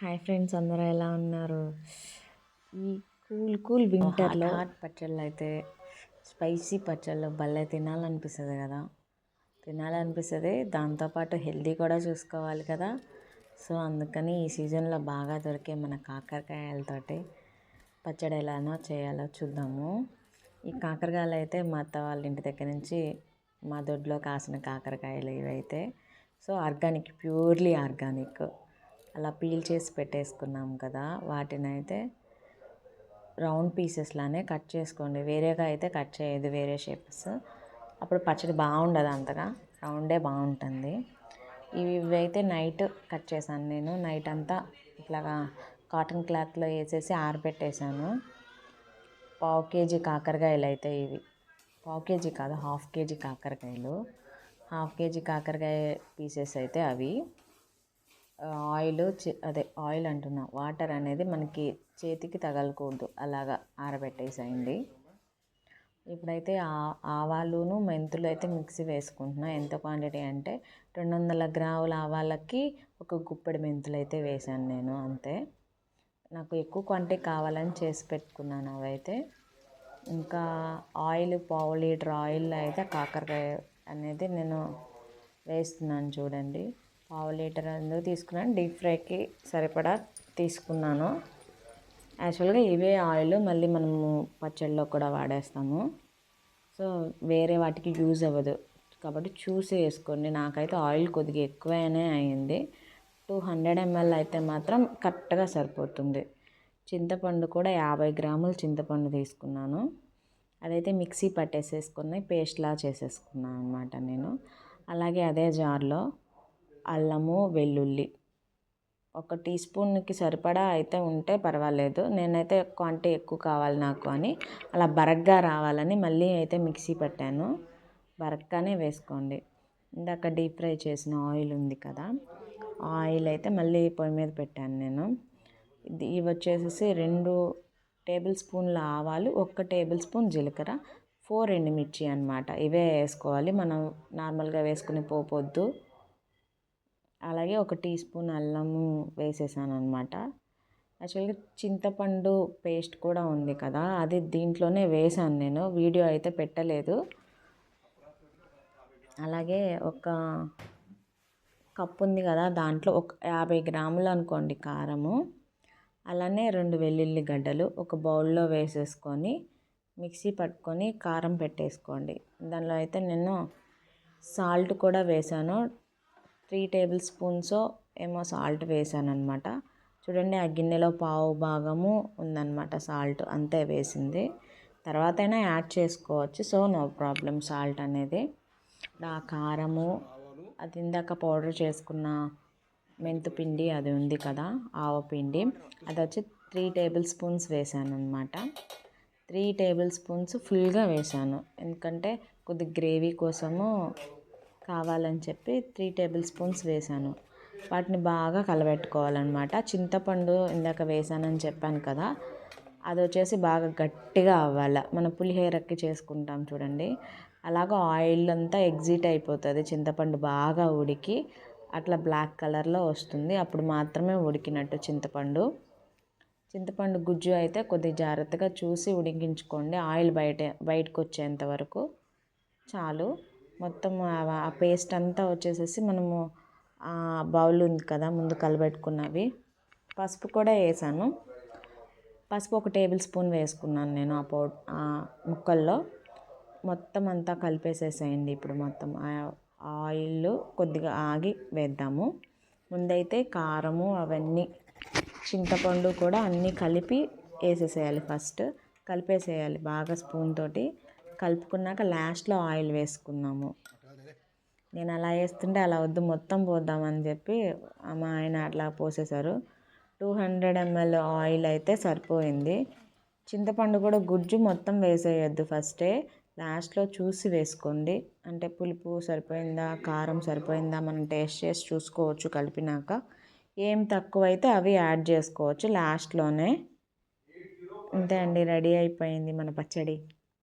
Hi friends అందరూ ఎలా ఉన్నారు? ఈ కూల్ కూల్ వింటర్లో హాట్ పచ్చళ్ళు అయితే స్పైసీ పచ్చళ్ళు భలే తినాలనిపిస్తుంది కదా. తినాలనిపిస్తుంది దాంతోపాటు హెల్దీ కూడా చూసుకోవాలి కదా. సో అందుకని ఈ సీజన్లో బాగా దొరికే మన కాకరకాయలతోటి పచ్చడి ఎలానో చేయాలో చూద్దాము. ఈ కాకరకాయలు అయితే మా అత్త వాళ్ళ ఇంటి దగ్గర నుంచి మా దొడ్లో కాసిన కాకరకాయలు ఇవైతే. So organic purely organic. అలా పీల్ చేసి పెట్టేసుకున్నాం కదా వాటిని అయితే రౌండ్ పీసెస్లానే కట్ చేసుకోండి. వేరేగా అయితే కట్ చేయదు వేరే షేప్స్. అప్పుడు పచ్చడి బాగుండదు అంతగా రౌండే బాగుంటుంది. ఇవి ఇవైతే నైట్ కట్ చేశాను నేను. నైట్ అంతా ఇట్లాగా కాటన్ క్లాత్లో వేసేసి ఆరబెట్టేశాను. పావు కేజీ కాకరకాయలు అయితే ఇవి. పావు కేజీ కాదు హాఫ్ కేజీ కాకరకాయలు. హాఫ్ కేజీ కాకరకాయ పీసెస్ అయితే అవి. ఆయిల్ అదే ఆయిల్ అంటున్నా. వాటర్ అనేది మనకి చేతికి తగలకూడదు. అలాగా ఆరబెట్టేసేయండి. ఇప్పుడైతే ఆవాలును మెంతులు అయితే మిక్సీ వేసుకుంటున్నా. ఎంత క్వాంటిటీ అంటే రెండు వందల గ్రాముల ఆవాలకి ఒక గుప్పెడు మెంతులు అయితే వేసాను నేను అంతే. నాకు ఎక్కువ క్వాంటిటీ కావాలని చేసి పెట్టుకున్నాను అవైతే. ఇంకా ఆయిల్ పావు లీటర్ ఆయిల్ అయితే కాకరకాయ అనేది నేను వేస్తున్నాను చూడండి. పావు లీటర్ ఎందుకు తీసుకున్నాను? డీప్ ఫ్రైకి సరిపడా తీసుకున్నాను. యాక్చువల్గా ఇవే ఆయిల్ మళ్ళీ మనము పచ్చళ్ళలో కూడా వాడేస్తాము. సో వేరే వాటికి యూజ్ అవ్వదు. కాబట్టి చూసి వేసుకోండి. నాకైతే ఆయిల్ కొద్దిగా ఎక్కువనే అయింది. టూ హండ్రెడ్ ఎంఎల్ అయితే మాత్రం కరెక్ట్గా సరిపోతుంది. చింతపండు కూడా యాభై గ్రాములు చింతపండు తీసుకున్నాను. అదైతే మిక్సీ పట్టేసేసుకుని పేస్ట్లా చేసేసుకున్నాను అనమాట నేను. అలాగే అదే జార్లో అల్లము వెల్లుల్లి. ఒక టీ స్పూన్కి సరిపడా అయితే ఉంటే పర్వాలేదు. నేనైతే క్వాంటిటీ ఎక్కువ కావాలి నాకు అని. అలా బరగ్గా రావాలని మళ్ళీ అయితే మిక్సీ పెట్టాను. బరగ్గానే వేసుకోండి. ఇందాక డీప్ ఫ్రై చేసిన ఆయిల్ ఉంది కదా ఆయిల్ అయితే మళ్ళీ పొయ్యి మీద పెట్టాను నేను. ఇది ఇవి వచ్చేసేసి రెండు టేబుల్ స్పూన్ల ఆవాలు ఒక్క టేబుల్ స్పూన్ జీలకర్ర ఫోర్ ఎండుమిర్చి అనమాట ఇవే వేసుకోవాలి. మనం నార్మల్గా వేసుకుని పోపొద్దు అలాగే ఒక టీ స్పూన్ అల్లము వేసేసాను అనమాట యాక్చువల్గా చింతపండు పేస్ట్ కూడా ఉంది కదా అది దీంట్లోనే వేసాను నేను వీడియో అయితే పెట్టలేదు. అలాగే ఒక కప్పు ఉంది కదా దాంట్లో ఒక యాభై గ్రాములు అనుకోండి కారము అలానే రెండు వెల్లుల్లి గడ్డలు ఒక బౌల్లో వేసేసుకొని మిక్సీ పట్టుకొని కారం పెట్టేసుకోండి. దానిలో అయితే నేను సాల్ట్ కూడా వేసాను త్రీ టేబుల్ స్పూన్స్ ఏమో సాల్ట్ వేసాను అనమాట చూడండి ఆ గిన్నెలో పావు భాగము ఉందన్నమాట సాల్ట్ అంతే వేసింది. తర్వాత అయినా యాడ్ చేసుకోవచ్చు సో నో ప్రాబ్లం సాల్ట్ అనేది. ఆ కారము అది ఇందాక పౌడర్ చేసుకున్న మెంతుపిండి అది ఉంది కదా ఆవపిండి అది వచ్చి త్రీ టేబుల్ స్పూన్స్ వేసాను అనమాట త్రీ టేబుల్ స్పూన్స్ ఫుల్గా వేసాను. ఎందుకంటే కొద్ది గ్రేవీ కోసము కావాలని చెప్పి త్రీ టేబుల్ స్పూన్స్ వేసాను. వాటిని బాగా కలబెట్టుకోవాలన్నమాట. చింతపండు ఇందాక వేసానని చెప్పాను కదా అది వచ్చేసి బాగా గట్టిగా అవ్వాలి. మన పులిహోరకి చేసుకుంటాం చూడండి. అలాగ ఆయిల్ అంతా ఎగ్జిట్ అయిపోతుంది. చింతపండు బాగా ఉడికి అట్లా బ్లాక్ కలర్లో వస్తుంది. అప్పుడు మాత్రమే ఉడికినట్టు చింతపండు. చింతపండు గుజ్జు అయితే కొద్దిగా జాగ్రత్తగా చూసి ఉడికించుకోండి. ఆయిల్ బయట బయటకు వచ్చేంత వరకు చాలు. మొత్తం ఆ పేస్ట్ అంతా వచ్చేసేసి మనము బౌల్ ఉంది కదా ముందు కలబెట్టుకున్నవి. పసుపు కూడా వేసాను. పసుపు ఒక టేబుల్ స్పూన్ వేసుకున్నాను నేను ఆ పౌ ముక్కల్లో. మొత్తం అంతా కలిపేసేసేయండి ఇప్పుడు మొత్తం. ఆయిల్ కొద్దిగా ఆగి వేద్దాము. ముందైతే కారము అవన్నీ చింతపండు కూడా అన్నీ కలిపి వేసేసేయాలి ఫస్ట్. కలిపేసేయాలి బాగా స్పూన్ తోటి. కలుపుకున్నాక లాస్ట్లో ఆయిల్ వేసుకున్నాము నేను అలా వేస్తుంటే అలా వద్దు మొత్తం పోద్దామని చెప్పి మా ఆయన అట్లా పోసేశారు. టూ హండ్రెడ్ ఎంఎల్ ఆయిల్ అయితే సరిపోయింది. చింతపండు కూడా గుజ్జు మొత్తం వేసేయద్దు ఫస్టే. లాస్ట్లో చూసి వేసుకోండి. అంటే పులుపు సరిపోయిందా కారం సరిపోయిందా మనం టేస్ట్ చేసి చూసుకోవచ్చు కలిపినాక. ఏం తక్కువైతే అవి యాడ్ చేసుకోవచ్చు లాస్ట్లోనే. అంతే అండి రెడీ అయిపోయింది మన పచ్చడి.